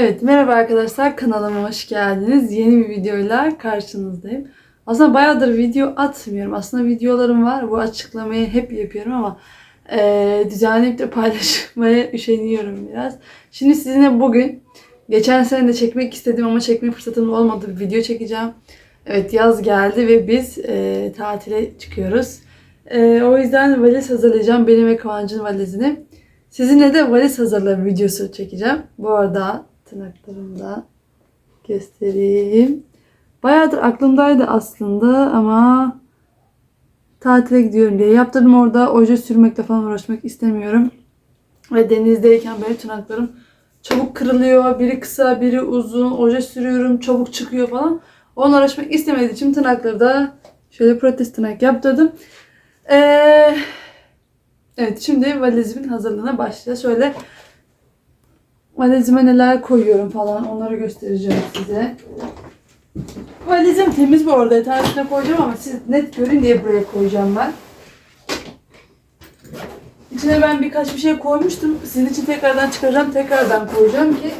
Evet merhaba arkadaşlar kanalıma hoş geldiniz. Yeni bir videoyla karşınızdayım. Aslında bayağıdır video atmıyorum. Aslında videolarım var. Bu açıklamayı hep yapıyorum ama eee düzenleyip de paylaşmaya üşeniyorum biraz. Şimdi sizinle bugün geçen sene de çekmek istedim ama çekme fırsatım olmadı bir video çekeceğim. Evet yaz geldi ve biz eee, tatile çıkıyoruz. Eee, o yüzden valiz hazırlayacağım. Benim ve Kıvancı'nın valizini. Sizinle de valiz hazırlama videosu çekeceğim. Bu arada tırnaklarımı da göstereyim. Bayağıdır aklımdaydı aslında ama tatile gidiyorum diye yaptırdım orada. Oje sürmekle falan uğraşmak istemiyorum. Ve denizdeyken benim tırnaklarım çabuk kırılıyor. Biri kısa, biri uzun. Oje sürüyorum, çabuk çıkıyor falan. Onunla uğraşmak istemediğim için tırnakları da şöyle protez tırnak yaptırdım. Eee Evet şimdi valizimin hazırlığına başlayacağız. Şöyle valizime neler koyuyorum falan onları göstereceğim size. Valizim temiz bu arada yatağın koyacağım ama siz net görün diye buraya koyacağım ben. İçine ben birkaç bir şey koymuştum. Sizin için tekrardan çıkaracağım. Tekrardan koyacağım ki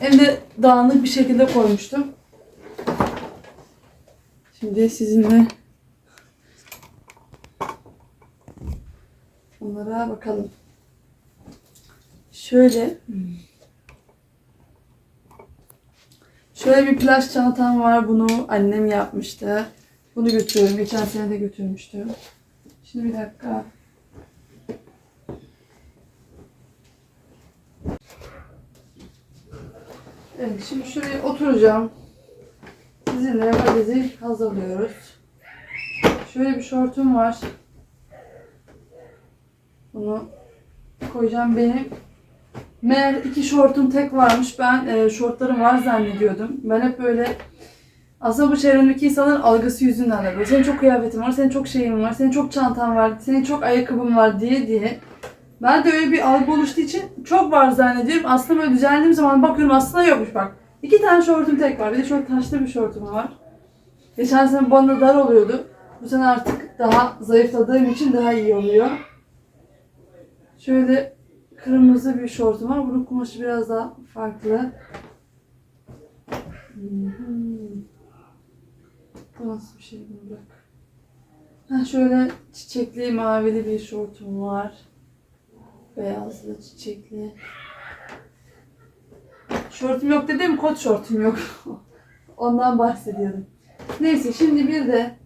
hem de dağınık bir şekilde koymuştum. Şimdi sizinle Onlara bakalım. Şöyle. Şöyle bir plaj çantam var. Bunu annem yapmıştı. Bunu götürüyorum. Geçen sene de götürmüştüm. Şimdi bir dakika. Evet, şimdi şuraya oturacağım. Sizinle valizi hazırlıyoruz. Şöyle bir şortum var. Bunu koyacağım benim. Meğer iki şortum tek varmış. Ben e, şortlarım var zannediyordum. Ben hep böyle aslında bu çevremdeki insanların algısı yüzünden de böyle. Senin çok kıyafetin var, senin çok şeyin var, senin çok çantan var, senin çok ayakkabın var diye diye. Ben de öyle bir algı oluştuğu için çok var zannediyorum. Aslında böyle düzenlediğim zaman bakıyorum aslında yokmuş bak. İki tane şortum tek var. Bir de şöyle taşlı bir şortum var. Geçen sene bana dar oluyordu. Bu sene artık daha zayıfladığım için daha iyi oluyor. Şöyle kırmızı bir şortum var. Bunun kumaşı biraz daha farklı. Bu nasıl bir şey bunu bırak. Ha, şöyle çiçekli mavili bir şortum var. Beyazlı çiçekli. Şortum yok dedim kot şortum yok. Ondan bahsediyordum. Neyse şimdi bir de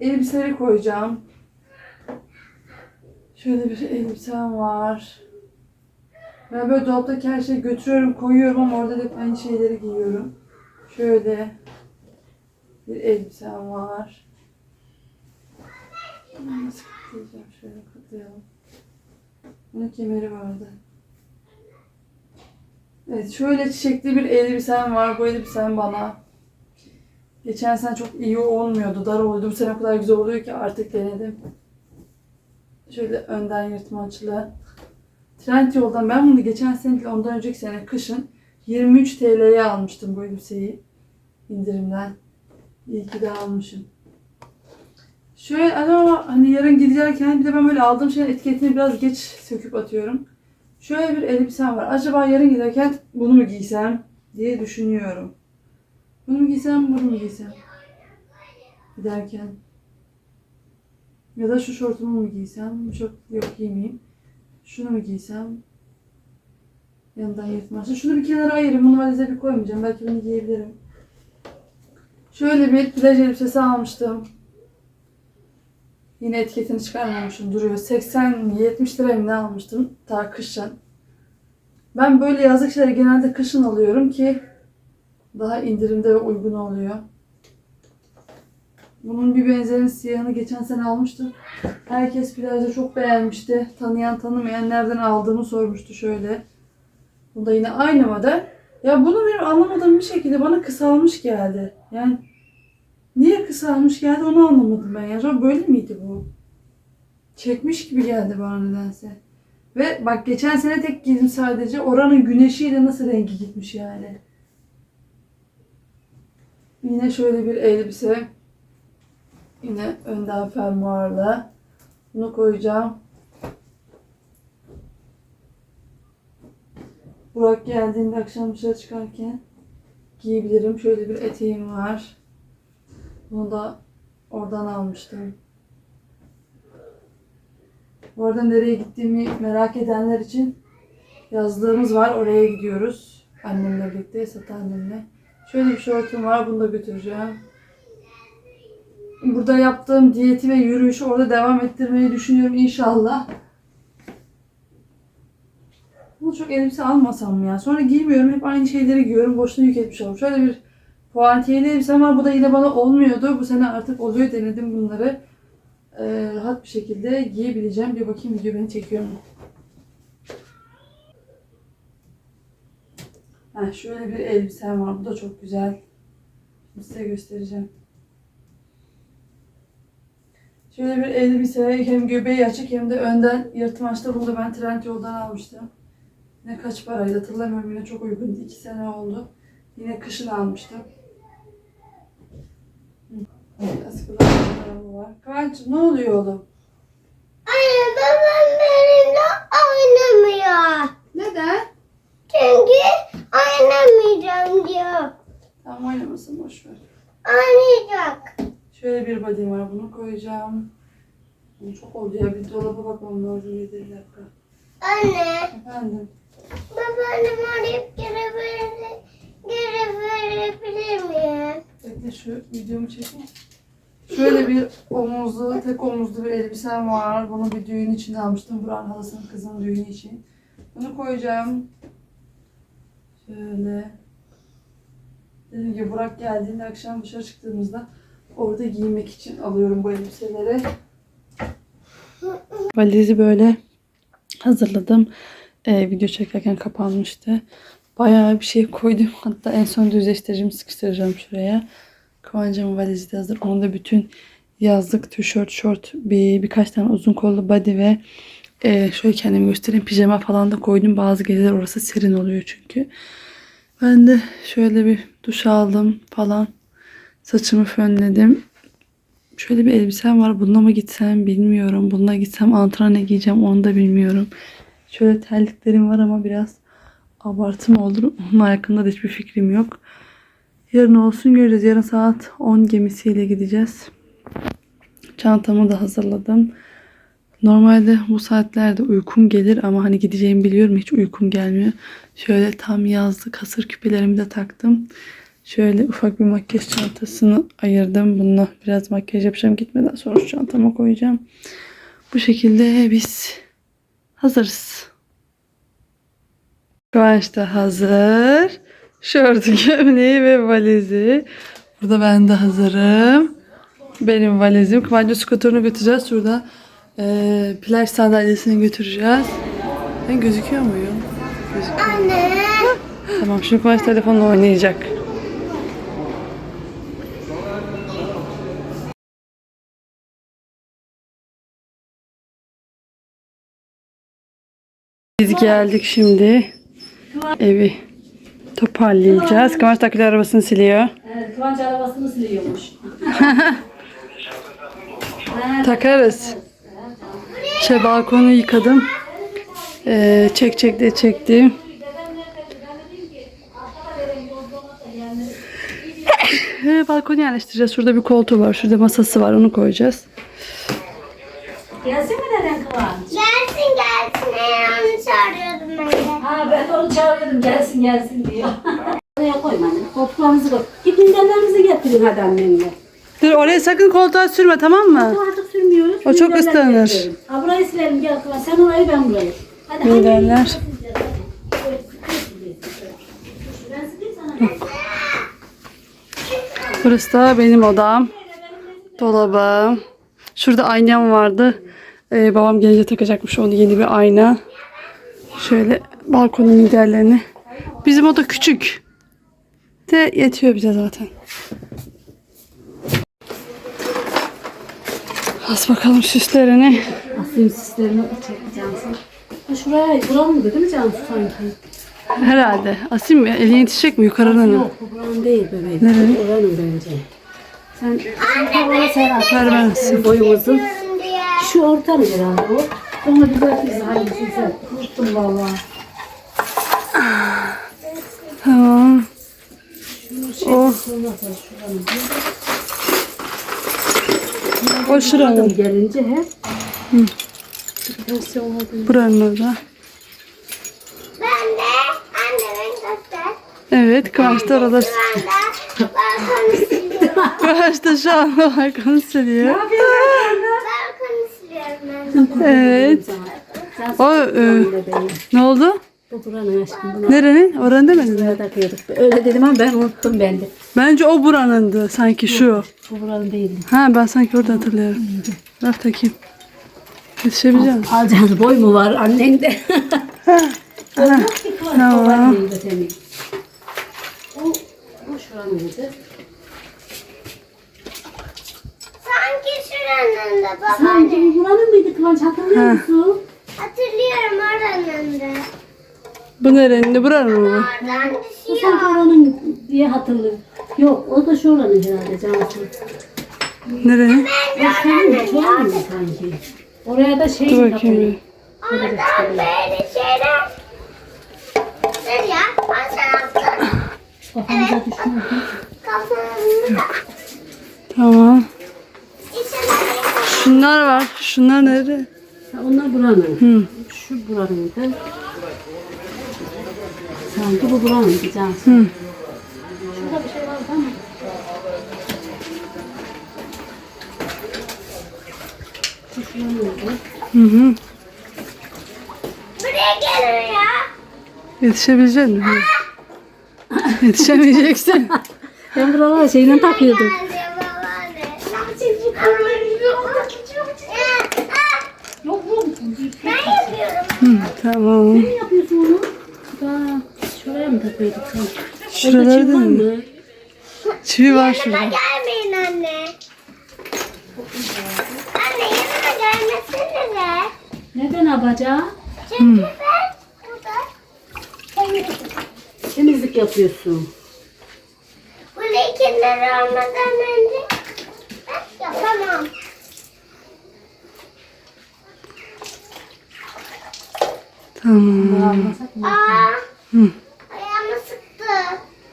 elbiseleri koyacağım. Şöyle bir elbisem var. Ben böyle dolaptaki her şeyi götürüyorum, koyuyorum ama orada da hep aynı şeyleri giyiyorum. Şöyle bir elbisem var. Nasıl katlayacağım? Şöyle katlayalım. Bunun kemeri vardı. Evet, şöyle çiçekli bir elbisem var. Bu elbisem bana geçen sene çok iyi olmuyordu, dar oluyordu. Bu sene o kadar güzel oluyor ki artık denedim. Şöyle önden yırtmaçlı. Trend yoldan ben bunu geçen sene ondan önceki sene kışın 23 TL'ye almıştım bu elbiseyi indirimden. İyi ki de almışım. Şöyle ama hani yarın giderken bir de ben böyle aldığım şeyin etiketini biraz geç söküp atıyorum. Şöyle bir elbisem var. Acaba yarın giderken bunu mu giysem diye düşünüyorum. Bunu mu giysem, bunu mu giysem? Giderken. Ya da şu şortumu mu giysem? Çok yok giymeyeyim. Şunu mu giysem? Yanından yırtmazsa. Şunu bir kenara ayırayım. Bunu valize bir koymayacağım. Belki bunu giyebilirim. Şöyle bir plaj elbisesi almıştım. Yine etiketini çıkarmamışım. Duruyor. 80-70 liraya ne almıştım? Ta kışın. Ben böyle yazlık şeyleri genelde kışın alıyorum ki daha indirimde ve uygun oluyor. Bunun bir benzerini siyahını geçen sene almıştım. Herkes plajda çok beğenmişti. Tanıyan tanımayan nereden aldığımı sormuştu şöyle. Bu da yine aynı model. Ya bunu benim anlamadığım bir şekilde bana kısalmış geldi. Yani niye kısalmış geldi onu anlamadım ben. Ya Acaba böyle miydi bu? Çekmiş gibi geldi bana nedense. Ve bak geçen sene tek giydim sadece. Oranın güneşiyle nasıl rengi gitmiş yani. Yine şöyle bir elbise. Yine önden fermuarla. Bunu koyacağım. Burak geldiğinde akşam dışarı çıkarken giyebilirim. Şöyle bir eteğim var. Bunu da oradan almıştım. Bu arada nereye gittiğimi merak edenler için yazlığımız var. Oraya gidiyoruz. Annemle birlikte, Esat annemle. Şöyle bir şortum var. Bunu da götüreceğim. Burada yaptığım diyeti ve yürüyüşü orada devam ettirmeyi düşünüyorum inşallah. Bunu çok elbise almasam ya? Sonra giymiyorum. Hep aynı şeyleri giyiyorum. Boşuna yük etmiş olurum. Şöyle bir puantiyeli elbisem var. Bu da yine bana olmuyordu. Bu sene artık oluyor. Denedim bunları. Ee, rahat bir şekilde giyebileceğim. Bir bakayım video beni çekiyor mu? Ha, şöyle bir elbisem var. Bu da çok güzel. Size göstereceğim. Şöyle bir elbise hem göbeği açık hem de önden yırtmaçta bunu da ben Trendyol'dan almıştım. Yine kaç paraydı hatırlamıyorum yine çok uygundu. 2 sene oldu. Yine kışın almıştım. Askılar var. Kıvanç ne oluyor oğlum? Anne babam benimle oynamıyor. Neden? Çünkü oynamayacağım diyor. Tamam oynamasın boş ver. Oynayacak. Şöyle bir body'm var bunu koyacağım. Çok oldu ya bir dolaba bakmam lazım 7 dakika. Anne Efendim. babaannem arayıp geri verir, geri verebilir miyim? Bekle şu videomu çekeyim. Şöyle bir omuzlu, tek omuzlu bir elbisem var. Bunu bir düğün için almıştım. Buran halasının kızının düğünü için. Bunu koyacağım. Şöyle. Dediğim gibi Burak geldiğinde akşam dışarı çıktığımızda orada giymek için alıyorum bu elbiseleri. Valizi böyle hazırladım. Ee, video çekerken kapanmıştı. Bayağı bir şey koydum. Hatta en son düzleştiricimi sıkıştıracağım şuraya. Kıvancımın valizi de hazır. Onda bütün yazlık tişört, şort, bir, birkaç tane uzun kollu body ve e, şöyle kendimi göstereyim. Pijama falan da koydum. Bazı geceler orası serin oluyor çünkü. Ben de şöyle bir duş aldım falan. Saçımı fönledim. Şöyle bir elbisem var. Bununla mı gitsem bilmiyorum. Bununla gitsem antrenne giyeceğim onu da bilmiyorum. Şöyle terliklerim var ama biraz abartı mı olur? Onun hakkında da hiçbir fikrim yok. Yarın olsun göreceğiz. Yarın saat 10 gemisiyle gideceğiz. Çantamı da hazırladım. Normalde bu saatlerde uykum gelir ama hani gideceğimi biliyorum hiç uykum gelmiyor. Şöyle tam yazlık hasır küpelerimi de taktım. Şöyle ufak bir makyaj çantasını ayırdım. Bununla biraz makyaj yapacağım. Gitmeden sonra şu çantama koyacağım. Bu şekilde biz hazırız. Kıvanç da hazır. Şortu, gömleği ve valizi. Burada ben de hazırım. Benim valizim. Kıvanç'ın skuterını götüreceğiz. Şurada eee plaj sandalyesini götüreceğiz. Ben gözüküyor muyum? Gözüküyor. Anne. Tamam şimdi Kıvanç telefonla oynayacak. Biz geldik şimdi. Evi toparlayacağız. Kıvanç takılı arabasını siliyor. Evet, Kıvanç arabasını siliyormuş. Takarız. Şey balkonu yıkadım. Ee, çek çek de çektim. Balkonu yerleştireceğiz. Şurada bir koltuğu var. Şurada masası var. Onu koyacağız. Gelsin mi neden Kıvanç? Çağırıyordum ben de. Ha ben onu çağırıyordum gelsin gelsin diyor. Oraya koyma anne. Koltuklarınızı koy. Gidin minderlerinizi getirin hadi annenle. Dur oraya sakın koltuğa sürme tamam mı? Artık sürmüyoruz. O çok ıslanır. getirelim. Ha burayı silelim gel Kıvanç. Sen orayı ben burayı. Hadi Ne derler? Ben sıkayım sana. Burası da benim odam. Dolabım. Şurada aynam vardı. Ee, babam gelince takacakmış onu yeni bir ayna. Şöyle balkonun miderlerini. Bizim oda küçük. De yetiyor bize zaten. As bakalım süslerini. Asayım süslerini çek Cansu. Ha şuraya buranın değil mi Cansu sanki? Herhalde. Asim mi? Elin yetişecek mi yukarıdan? mı? Yok bu buranın değil bebeğim. Nerenin? Oranın bence. Sen sen tavana ser at. Ver ben asayım. Boyumuzun. Diyorum diye. Şu orta mı herhalde o? Onu düzeltiriz hangisiyse. Unuttum valla. Tamam. O, o şuranın. Gelince hep Buranın orada. Ben de annemin göster. Evet Kıvanç da orada. Kıvanç da şu anda balkonu siliyor. siliyorum ben. Evet. O e, ne oldu? Bu buranın aşkım bunu Nerenin? Oranın demedin mi? buraya takıyorduk. Öyle dedim ama ben unuttum ben de. Bence o buranındı sanki şu. Bu buranın değildi. Ha ben sanki orada hatırlıyorum. Ver takayım. Yetişebileceğim. Alacağınız boy mu var annende? Olmaz ki kıvanç Tamam. senin? O, o şuranıydı. Sanki şuranın da baba. Sanki bu buranın mıydı kıvanç hatırlıyor musun? Hatırlıyorum oranın da. Bu nerenin? Buranın mı? Oradan Bu düşüyor. sanki oranın diye hatırlıyorum. Yok o da şuranın herhalde Cansu. Nerenin? O şuranın şuranın sanki. Oraya da şey Dur bakayım. Oradan böyle şeyler. Dur ya. Ben taraftan. Kafamıza düşmüyor. Kafamı Tamam. Şunlar var. Şunlar nere? Ha, onlar buranın. Hı. Şu buranıydı. Sanki bu buranıydı Cansu. Hı. Şurada bir şey vardı ama. Şu şuranıydı. Hı hı. Buraya gelin ya. Yetişebilecek misin? Yetişemeyeceksin. Ben buralara şeyden takıyordum. Geldi babaanne. Ama yok. Yok yok. Ben yapıyorum. Hı, tamam. Ne yapıyorsun onu? Daha şuraya mı takıyorduk sen? Şuraları Orada çivi var mı? Çivi var Yanıma şurada. gelmeyin anne. Anne yanıma gelmesene de. Neden abaca? Çünkü ben burada Temizlik yapıyorsun. bu lekeler olmadan önce ben yapamam. Tamam. Aa, Hı. ayağımı sıktı.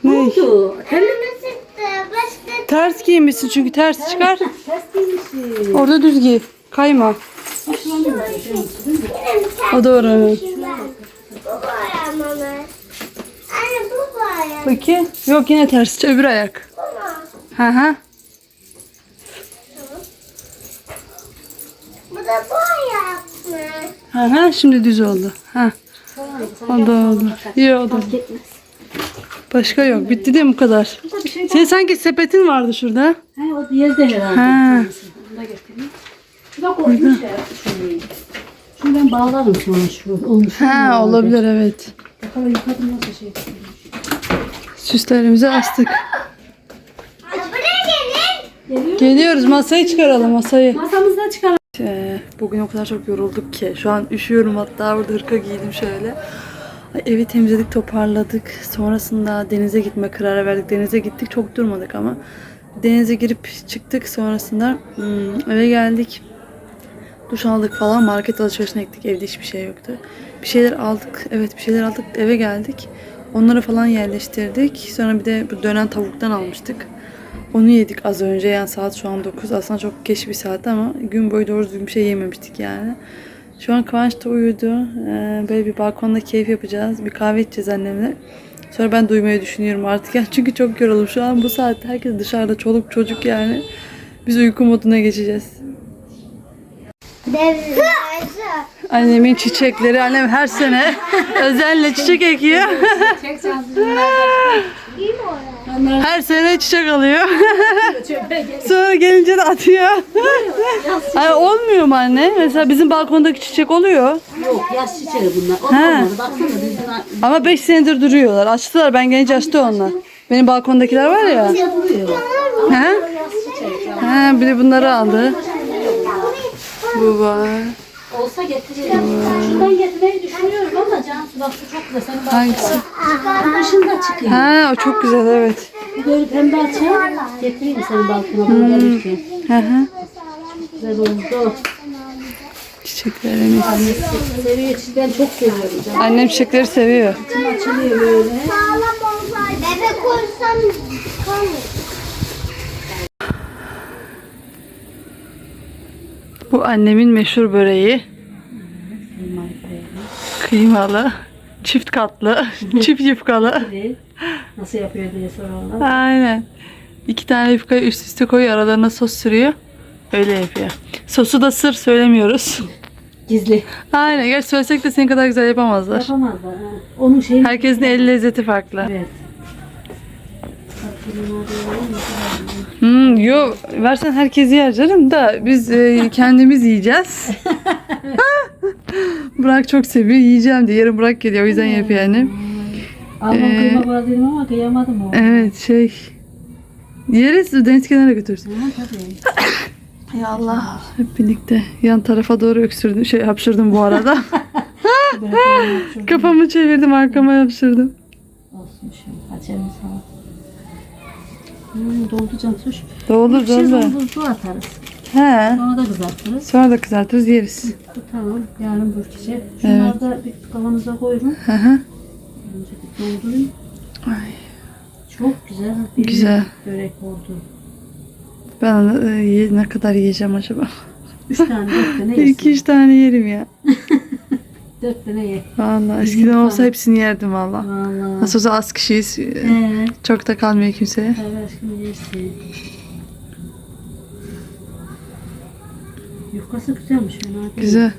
Ne? oldu? Ayağımı sıktı. Başka Ters giymişsin çünkü ters çıkar. Ters giymişsin. Orada düz giy. Kayma. yine mi sen? O da oranın. Bu bu ayağım ama. Anne bu bu ayağım. Bakayım. Yok yine ters. Öbür ayak. Bu mu? Hı hı. Bu da bu Hı hı. Şimdi düz oldu. Ha. O da oldu. İyi oldu. Başka yok. Bitti değil mi bu kadar? Şey Senin sanki sepetin vardı şurada. He o yerde herhalde. Ha. Onu da getireyim. Şurada koymuş ya. Ben bağlarım sonra şu. Olmuş. Ha olabilir evet. Bakalım yıkadım nasıl şey. Süslerimizi astık. Geliyoruz masayı çıkaralım masayı. Masamızda çıkar. Ee, bugün o kadar çok yorulduk ki. Şu an üşüyorum hatta burada hırka giydim şöyle. Evi temizledik toparladık. Sonrasında denize gitme kararı verdik. Denize gittik çok durmadık ama. Denize girip çıktık sonrasında hmm, eve geldik. Duş aldık falan market alışverişine gittik. Evde hiçbir şey yoktu. Bir şeyler aldık. Evet bir şeyler aldık. Eve geldik. Onları falan yerleştirdik. Sonra bir de bu dönen tavuktan almıştık. Onu yedik az önce yani saat şu an 9. Aslında çok geç bir saat ama gün boyu doğru düzgün bir şey yememiştik yani. Şu an Kıvanç da uyudu. Ee, böyle bir balkonda keyif yapacağız. Bir kahve içeceğiz annemle. Sonra ben de uyumayı düşünüyorum artık. Yani çünkü çok yoruldum. Şu an bu saatte herkes dışarıda çoluk çocuk yani. Biz uyku moduna geçeceğiz. Devre. Annemin çiçekleri annem her sene özenle çiçek ekiyor. her sene çiçek alıyor. Sonra gelince de atıyor. Ay olmuyor mu anne? Mesela bizim balkondaki çiçek oluyor. Yok yaş çiçeği bunlar. He. olmadı. Baksana Ama 5 senedir duruyorlar. Açtılar. Ben gelince açtı onlar. Benim balkondakiler var ya. duruyor. He? He, bir de bunları aldı. Bu var. Olsa getiririm. Şuradan getirmeyi düşünüyorum ama Cansu bak şu çok güzel. Senin bak Hangisi? dışında çıkıyor. Ha, o çok güzel evet. Bu böyle pembe açar. Getireyim senin balkona bunu gelirken. Hı hı. Güzel oldu. Çiçeklerimiz. Seviyor çok seviyorum. Canım. Annem çiçekleri seviyor. İçim açılıyor böyle. Sağlam oldu Bebek olsam kalır. Bu annemin meşhur böreği. Kıymalı, çift katlı, çift yufkalı. Nasıl yapıyor diye sorarlar. Aynen. İki tane yufkayı üst üste koyuyor, aralarına sos sürüyor. Öyle yapıyor. Sosu da sır söylemiyoruz. Gizli. Aynen. Gerçi söylesek de senin kadar güzel yapamazlar. Yapamazlar. ha. Onun şeyi... Herkesin el lezzeti farklı. Evet. Hmm, yo versen herkes yer canım da biz e, kendimiz yiyeceğiz. Burak çok seviyor yiyeceğim diye yarın Burak geliyor o yüzden yapıyor annem. Alman Ee, kıyma var dedim ama kıyamadım o. Evet şey yeriz deniz kenarına götürsün. Ha, tabii. Ya Allah hep birlikte yan tarafa doğru öksürdüm şey hapşırdım bu arada. Kafamı çevirdim arkama yapıştırdım. Olsun şu. Açalım sana. Hmm, doldu can suş. Doldur şey doldur. doldur, su atarız. He. Sonra da kızartırız. Sonra da kızartırız yeriz. Bu tamam. Yarın bürkeceğim. Şunları da bir kavanoza koyun. Hı hı. Önce bir doldurayım. Ay, Çok güzel. bir Güzel. Börek oldu. Ben e, ne kadar yiyeceğim acaba? Üç tane, dört tane yesin. İki üç tane yerim ya. Dört tane ye. Vallahi eskiden olsa hepsini yerdim valla. Valla. Nasıl olsa az kişiyiz. Ee, Çok da kalmıyor kimseye. tabii aşkım yersin. Yufkası güzelmiş fena değil. Güzel.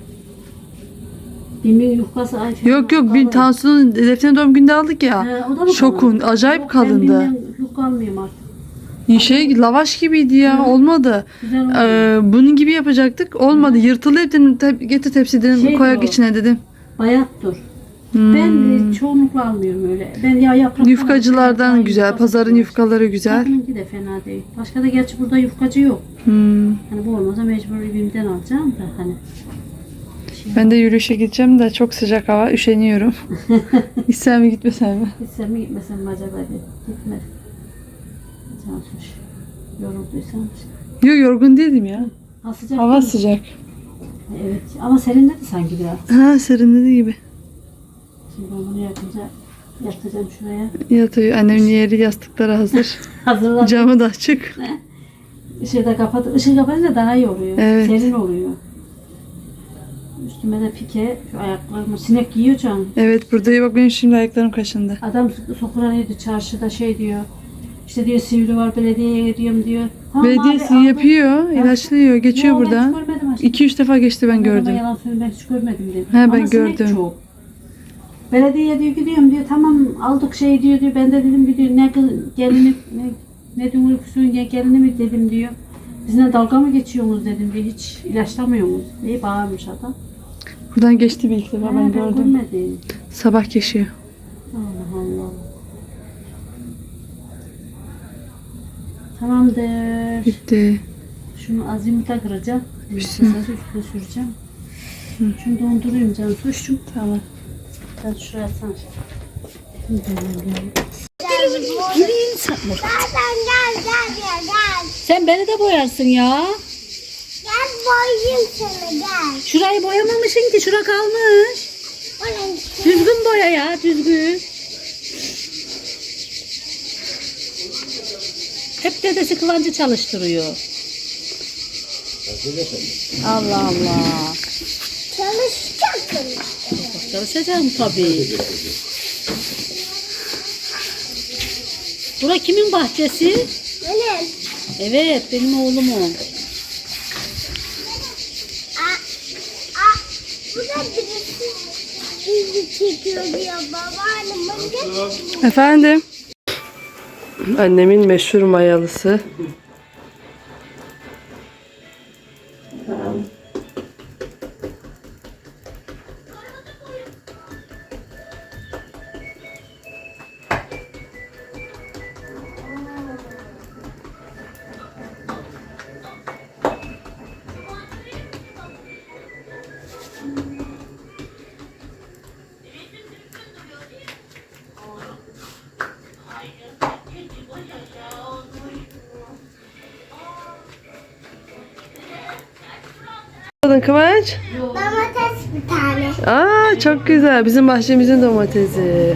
Bimin yufkası ay fena Yok yok bir kalın. Tansu'nun Defne doğum günde aldık ya. He, o da mı Şokun, kalın? acayip Yok, kalındı. Ben bimden yufka almıyorum artık. Şey lavaş gibiydi ya Hı. olmadı. Güzel oldu. Ee, bunun gibi yapacaktık olmadı. Yırtıldı hep dedim "Te- getir tepsi dedim Şey koyak içine dedim. Bayat dur. Hmm. Ben çoğunlukla almıyorum öyle. Ben ya yaprak Yufkacılardan güzel. Pazarın yufkaları güzel. Bununki de fena değil. Başka da gerçi burada yufkacı yok. Hmm. Hani bu olmasa mecbur bimden alacağım da hani. Ben de yürüyüşe gideceğim de çok sıcak hava üşeniyorum. Gitsem mi gitmesem mi? Gitsem mi gitmesem mi acaba diye. Gitme. Çalışmış. Yorulduysan. Yok yorgun değilim ya. Ha sıcak Hava değil sıcak. Evet ama serinledi sanki biraz. Ha serinledi gibi. Şimdi ben bunu yapınca yatacağım şuraya. Yatıyor. Annemin yeri yastıkları hazır. Hazırlan. Camı da açık. Işığı da kapat. Işığı kapatınca daha iyi oluyor. Evet. Serin oluyor. Üstüme de pike, şu ayaklarımı sinek giyiyor can. Evet burada bak benim şimdi ayaklarım kaşındı. Adam sokuranıydı çarşıda şey diyor. İşte diyor sivri var belediyeye gidiyorum diyor. Tamam Belediyesi abi, yapıyor, ilaçlıyor, geçiyor Yo, ben buradan. hiç görmedim aşkım. 2-3 defa geçti ben Adama gördüm. Yalan söyleyeyim ben hiç görmedim dedi. He, ben Ama sinek gördüm. çok. Belediye diyor gidiyorum diyor tamam aldık şey diyor diyor ben de dedim ki diyor ne kız- gelini ne ne diyorsun ya gelini mi dedim diyor. Bizimle dalga mı geçiyorsunuz dedim diyor hiç ilaçlamıyor musunuz? İyi bağırmış adam. Buradan geçti bir ilk defa He, ben gördüm. görmedim. Sabah geçiyor. Allah Allah. Tamamdır. Bitti. Şunu azimute kıracağım. Üstüne. Üstüne süreceğim. Şunu dondurayım canım. Suşum. Tamam. Sen şuraya sen. Zaten gel gel gel gel. Sen beni de boyarsın ya. Gel boyayayım seni gel. Şurayı boyamamışsın ki. Şura kalmış. Düzgün boya ya. Düzgün. Hep dedesi kıvancı çalıştırıyor. Allah Allah. çalışacaksın. Çalışacağım tabii. Bura kimin bahçesi? Benim. Evet, benim oğlumun. Aa, Annemin meşhur mayalısı. Adın Kıvanç? Domates bir tane. Aa çok güzel. Bizim bahçemizin domatesi.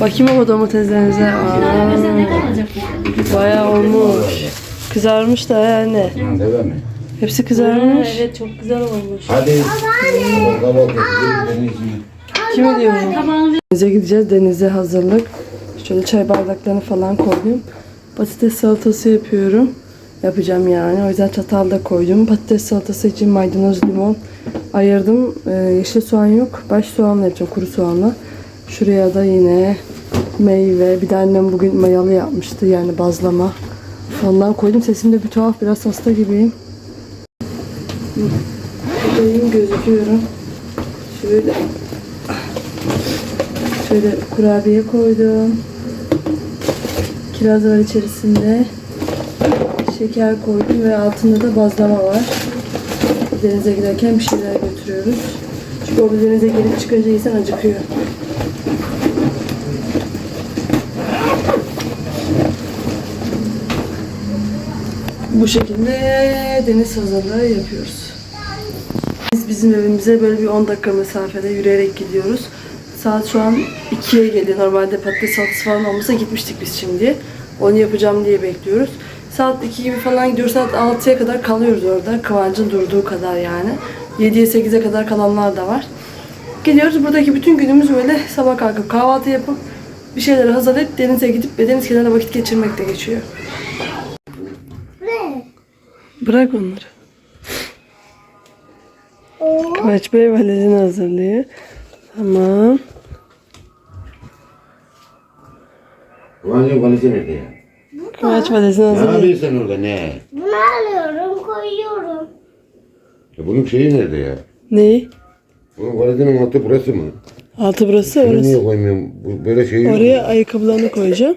Bakayım o domateslerinize. Aa, bayağı olmuş. Kızarmış da yani. Değil mi? Hepsi kızarmış. Evet çok güzel olmuş. Hadi. Edelim. Kim diyor bunu? Tabağını ver. Denize gideceğiz. Denize hazırlık. Şöyle çay bardaklarını falan koydum. Patates salatası yapıyorum. Yapacağım yani. O yüzden çatal da koydum. Patates salatası için maydanoz, limon ayırdım. Ee, yeşil soğan yok. Baş soğanla yapacağım. Kuru soğanla. Şuraya da yine meyve. Bir de annem bugün mayalı yapmıştı. Yani bazlama. Ondan koydum. Sesim de bir tuhaf. Biraz hasta gibiyim. Buradayım. Gözüküyorum. Şöyle Şöyle kurabiye koydum. Kiraz var içerisinde. Şeker koydum ve altında da bazlama var. Denize giderken bir şeyler götürüyoruz. Çünkü orada denize gelip çıkınca insan acıkıyor. Bu şekilde deniz hazırlığı yapıyoruz. Biz bizim evimize böyle bir 10 dakika mesafede yürüyerek gidiyoruz. Saat şu an 2'ye geliyor. Normalde patates salatası falan olmasa gitmiştik biz şimdi. Onu yapacağım diye bekliyoruz. Saat 2 gibi falan gidiyoruz. Saat 6'ya kadar kalıyoruz orada. Kıvancın durduğu kadar yani. 7'ye 8'e kadar kalanlar da var. Geliyoruz. Buradaki bütün günümüz böyle sabah kalkıp kahvaltı yapıp bir şeyleri hazırlayıp denize gidip ve deniz kenarında vakit geçirmekte geçiyor. Bırak onları. Kıvaç Bey valizini hazırlıyor. Tamam. Kıvancım valizi nerede ya? Kıvaç valizini Ne hazırlıyor. yapıyorsun sen orada ne? Bunu alıyorum, koyuyorum. Ya bunun şeyi nerede ya? Neyi? Bunun valizinin altı burası mı? Altı burası Bunu orası. niye koymuyorum? Bu böyle şey yok Oraya mu? ayakkabılarını koyacağım.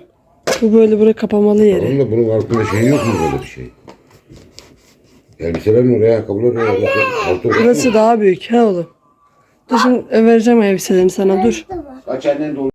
Bu böyle buraya kapamalı yeri. Onun da bunun altında şey yok mu böyle bir şey? Elbiselerin oraya, ayakkabılar oraya. Altı orası Burası daha büyük. Ha oğlum. Dur şimdi vereceğim elbiselerini sana dur. Kaç annen dolu?